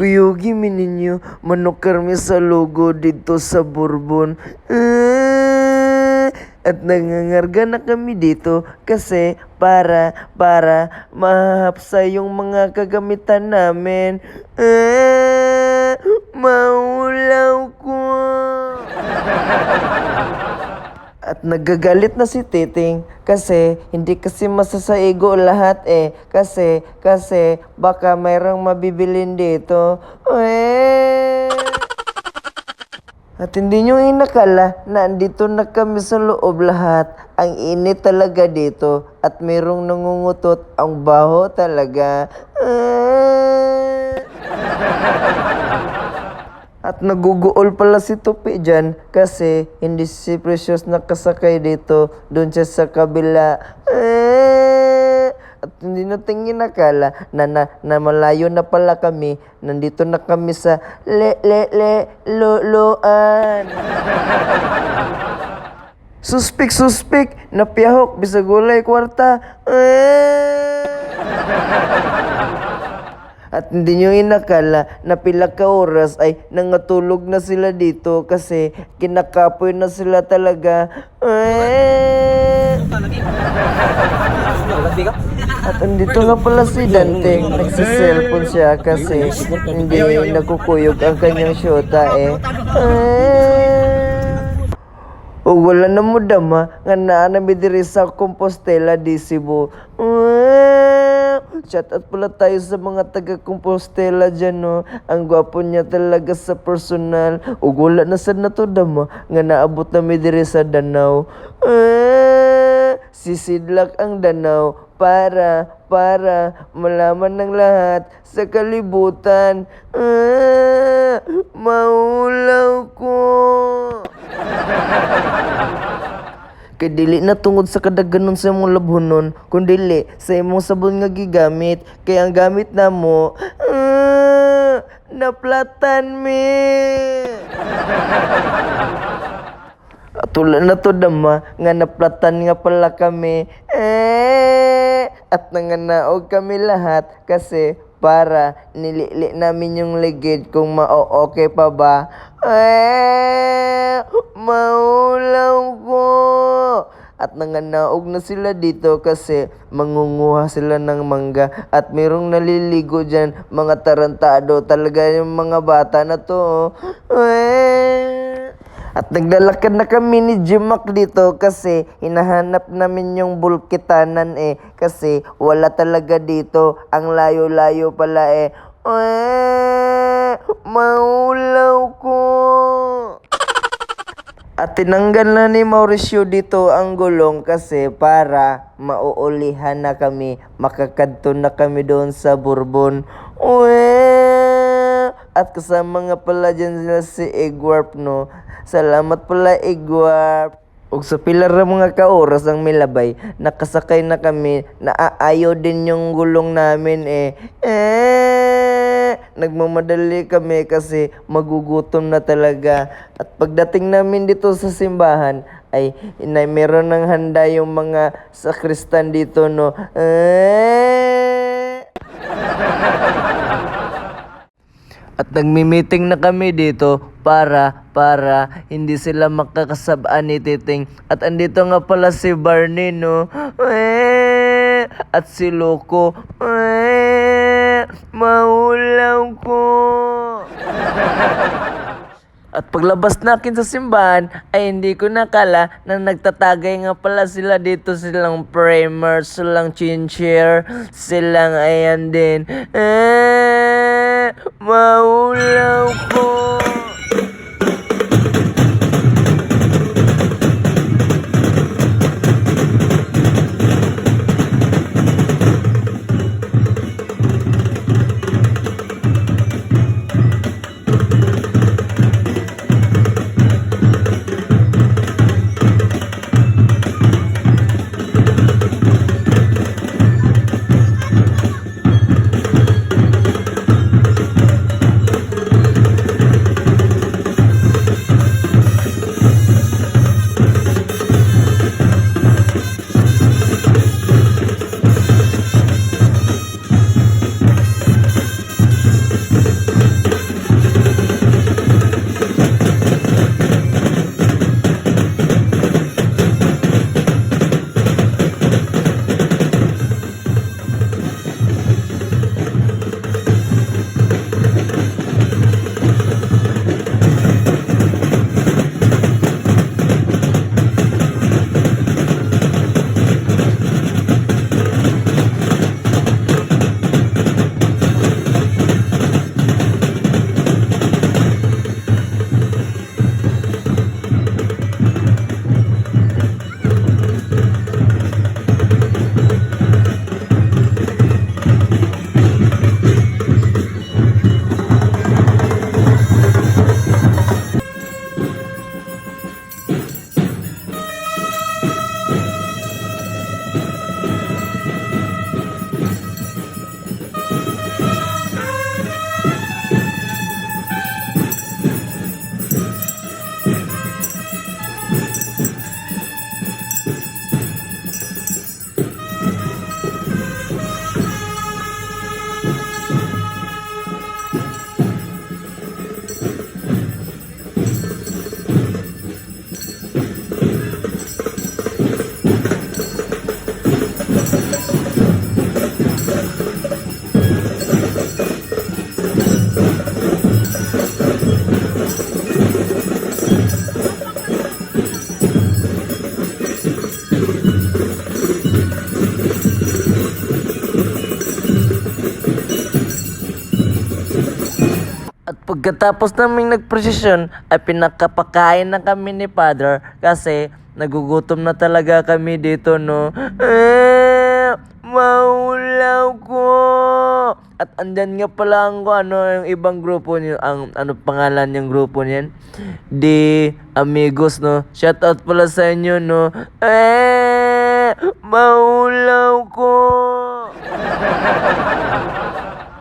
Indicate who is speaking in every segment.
Speaker 1: Kuyugi mi ninyo, manok karmi sa logo dito sa Bourbon. Ah, at nangangarga na kami dito kasi para, para mahapsa yung mga kagamitan namin. Ah, maulaw ko. At nagagalit na si Titing kasi hindi kasi masasaigo lahat eh. Kasi, kasi baka mayroong mabibilin dito. Eh. At hindi nyo inakala na andito na kami sa loob lahat. Ang init talaga dito at mayroong nangungutot ang baho talaga. Ah. At naguguol pala si Tupi dyan kasi hindi si Precious nakasakay dito. Doon siya sa kabila. Eh, At hindi natin inakala na, na, na malayo na pala kami. Nandito na kami sa le le le lo loan. Suspik suspik napiyahok bisag walay kwarta. At hindi nyo inakala na pila ka oras ay nangatulog na sila dito kasi kinakapoy na sila talaga. At andito nga pala si Dante, nagsiselfon siya kasi hindi nagkukuyog ang kanyang syota eh. O wala na mo dama nga naa na diri sa Compostela di Cebu. Shout out pala tayo sa mga taga Compostela dyan no. Ang gwapo niya talaga sa personal. O wala na sad na to dama nga naabot na mi sa Danau. Eh. Sisidlak ang Danau para para malaman ng lahat sa kalibutan. Ah, maulaw ko. Kay dili na tungod sa kadaganon sa imong labhonon, kundili sa imong sabon nga gigamit. Kay ang gamit na mo, ah, naplatan mi. At wala na to dama, nga naplatan nga pala kami. Eh, at nanganaog kami lahat kasi para nilili namin yung ligid kung ma-okay pa ba. Eh, maulaw ko. At nanganaog na sila dito kasi mangunguha sila ng mangga at mayroong naliligo dyan mga tarantado talaga yung mga bata na to. Eh. At naglalakad na kami ni Jimak dito kasi hinahanap namin yung bulkitanan eh. Kasi wala talaga dito. Ang layo-layo pala eh. Eh, maulaw ko. At tinanggal na ni Mauricio dito ang gulong kasi para mauulihan na kami. Makakadto na kami doon sa Bourbon. Uwe! At kasama nga pala dyan sila si Egwarp, no? Salamat pala, Egwarp. Ug sa pilar ra mga kaoras ang milabay, nakasakay na kami, naaayo din yung gulong namin eh. Eh, nagmamadali kami kasi magugutom na talaga. At pagdating namin dito sa simbahan, ay inay meron ng handa yung mga sakristan dito no. Eh. At nagmi-meeting na kami dito para para hindi sila makakasabaan ni Titing. At andito nga pala si Barney no. Eh, at si Loco. Eh, maulaw ko. At paglabas nakin sa simbahan ay hindi ko nakala na nagtatagay nga pala sila dito silang primer, silang chincher, silang ayan din. Eh, maulaw Pagkatapos naming nagprosesyon ay pinakapakain na kami ni Father kasi nagugutom na talaga kami dito no. Eh, maulaw ko. At andyan nga pala ang ano yung ibang grupo niyo ang ano pangalan yung grupo niyan? Di Amigos no. Shout out pala sa inyo no. Eh, maulaw ko.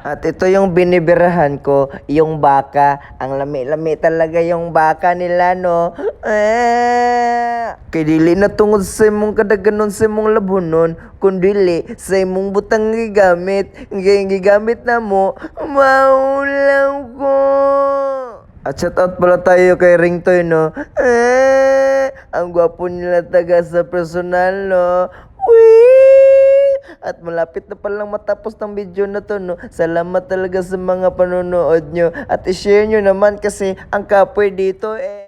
Speaker 1: At ito yung binibirahan ko, yung baka. Ang lami-lami talaga yung baka nila, no? Eh, kay dili na tungod sa imong kadaganon sa imong labunon, kundili sa imong butang gigamit. Ngay gigamit na mo, maulaw ko. At shout out pala tayo kay Ringtoy, no? Eh, ang gwapo nila taga sa personal, no? At malapit na palang matapos ng video na to, no? Salamat talaga sa mga panonood nyo. At i-share nyo naman kasi ang kapoy dito, eh.